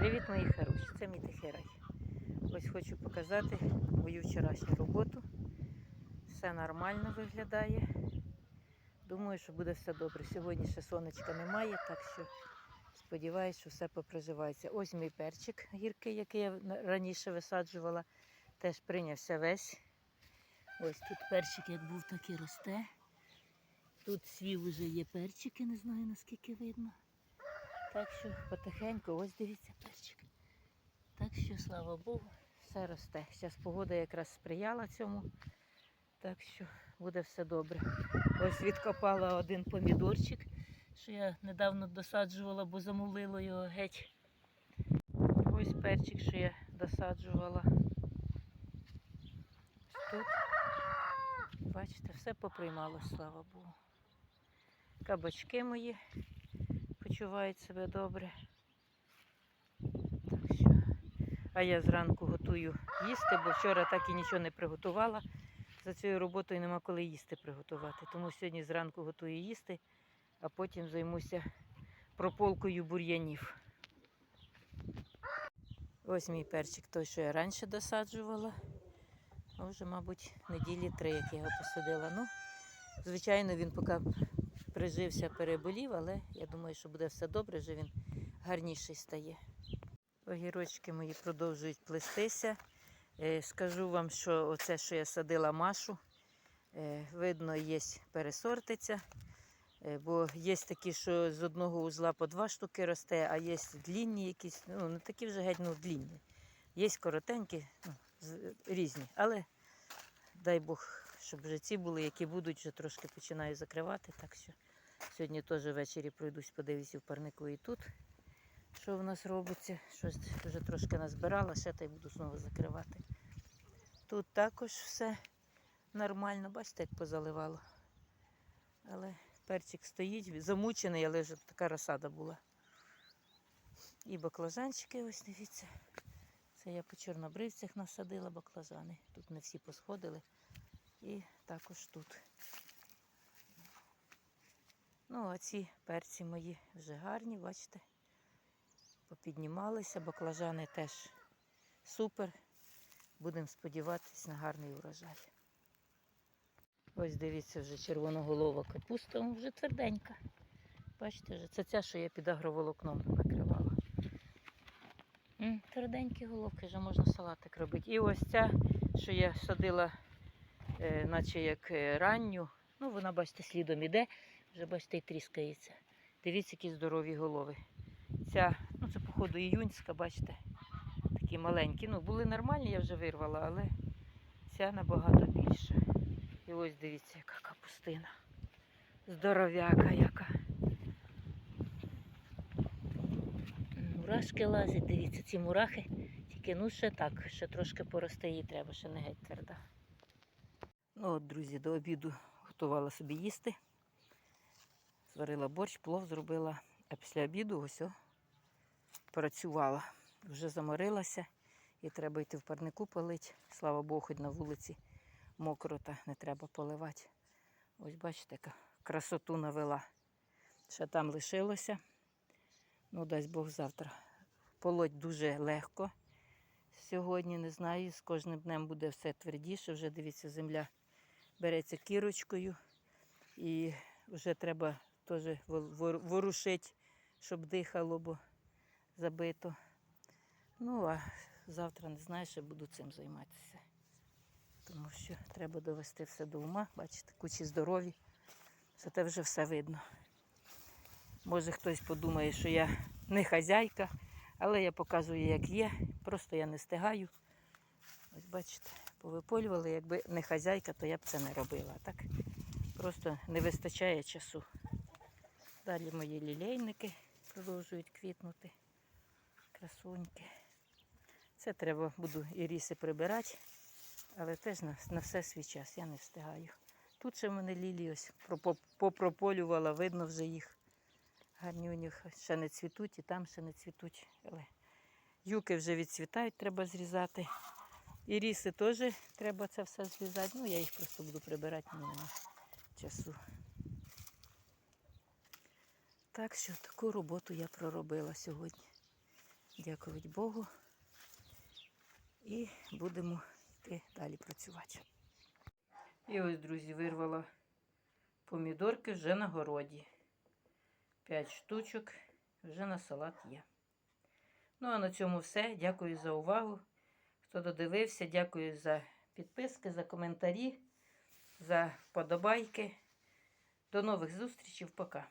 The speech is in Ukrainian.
Привіт, мої хороші! Це мій тихий рай. Ось хочу показати мою вчорашню роботу. Все нормально виглядає. Думаю, що буде все добре. Сьогодні ще сонечка немає, так що сподіваюся, що все поприживається. Ось мій перчик гіркий, який я раніше висаджувала, теж прийнявся весь. Ось тут перчик як був, так і росте. Тут свів уже є перчики, не знаю наскільки видно. Так що потихеньку, ось дивіться перчик. Так що, слава Богу, все росте. Зараз погода якраз сприяла цьому. Так що буде все добре. Ось відкопала один помідорчик, що я недавно досаджувала, бо замулило його геть. Ось перчик, що я досаджувала. Тут, бачите, все поприймало, слава Богу. Кабачки мої почувають себе добре. Так що. А я зранку готую їсти, бо вчора так і нічого не приготувала. За цією роботою нема коли їсти приготувати. Тому сьогодні зранку готую їсти, а потім займуся прополкою бур'янів. Ось мій перчик, той, що я раніше досаджувала. А вже, мабуть, неділі три, як я його посадила. Ну, звичайно, він поки прижився, переболів, але я думаю, що буде все добре, вже він гарніший стає. Огірочки мої продовжують плестися. Е, Скажу вам, що оце, що я садила машу, е, видно, є пересортиця. Е, Бо є такі, що з одного узла по два штуки росте, а є длінні якісь, ну не такі вже геть ну, длінні. Є коротенькі, ну, різні. Але дай Бог, щоб вже ці були, які будуть, вже трошки починаю закривати. Так що сьогодні теж ввечері пройдусь, подивлюся в парнику і тут, що в нас робиться. Щось вже трошки назбирала, ще та й буду знову закривати. Тут також все нормально, бачите, як позаливало. Але перчик стоїть, замучений, але вже така розсада була. І баклажанчики, ось дивіться. Це я по чорнобривцях насадила баклажани. Тут не всі посходили. І також тут. Ну, а ці перці мої вже гарні, бачите, попіднімалися, баклажани теж супер. Будемо сподіватися на гарний урожай. Ось дивіться, вже червоноголова капуста, вже тверденька. Бачите, вже це ця, що я під агроволокном накривала. Тверденькі головки, вже можна салатик робити. І ось ця, що я садила, наче як е, ранню. Ну, вона, бачите, слідом іде, вже бачите, і тріскається. Дивіться, які здорові голови. Ця, ну це, походу, іюнська, бачите, такі маленькі. Ну, були нормальні, я вже вирвала, але ця набагато більша. І ось дивіться, яка капустина. Здоровяка яка. Мурашки лазять, дивіться, ці мурахи. Тільки ну ще так, ще трошки порости їй треба, ще не геть тверда. Ну от, друзі, до обіду готувала собі їсти. Зварила борщ, плов зробила, а після обіду ось о, працювала. Вже заморилася і треба йти в парнику полити. Слава Богу, хоч на вулиці мокро та не треба поливати. Ось бачите, яка красоту навела. Ще там лишилося. Ну, дасть Бог завтра. Полоть дуже легко. Сьогодні не знаю, з кожним днем буде все твердіше. Вже дивіться, земля береться кірочкою. І вже треба теж вор- вор- ворушити, щоб дихало, бо забито. Ну, а завтра не знаю, ще буду цим займатися. Тому що треба довести все до ума. Бачите, кучі здорові. Зате вже все видно. Може хтось подумає, що я не хазяйка, але я показую, як є. Просто я не стигаю. Ось бачите, повиполювали. Якби не хазяйка, то я б це не робила. Так просто не вистачає часу. Далі мої лілейники продовжують квітнути. Красуньки. Це треба буду і ріси прибирати, але теж на, на все свій час я не встигаю. Тут ще в мене лілії ось попрополювала, видно вже їх. Гарнюню ще не цвітуть і там ще не цвітуть. Але юки вже відцвітають, треба зрізати. І ріси теж треба це все зрізати. Ну, я їх просто буду прибирати, мені нема часу. Так що таку роботу я проробила сьогодні. Дякувати Богу. І будемо йти далі працювати. І ось, друзі, вирвала помідорки вже на городі. П'ять штучок вже на салат є. Ну, а на цьому все. Дякую за увагу. Хто додивився, дякую за підписки, за коментарі, за вподобайки. До нових зустрічей. Пока.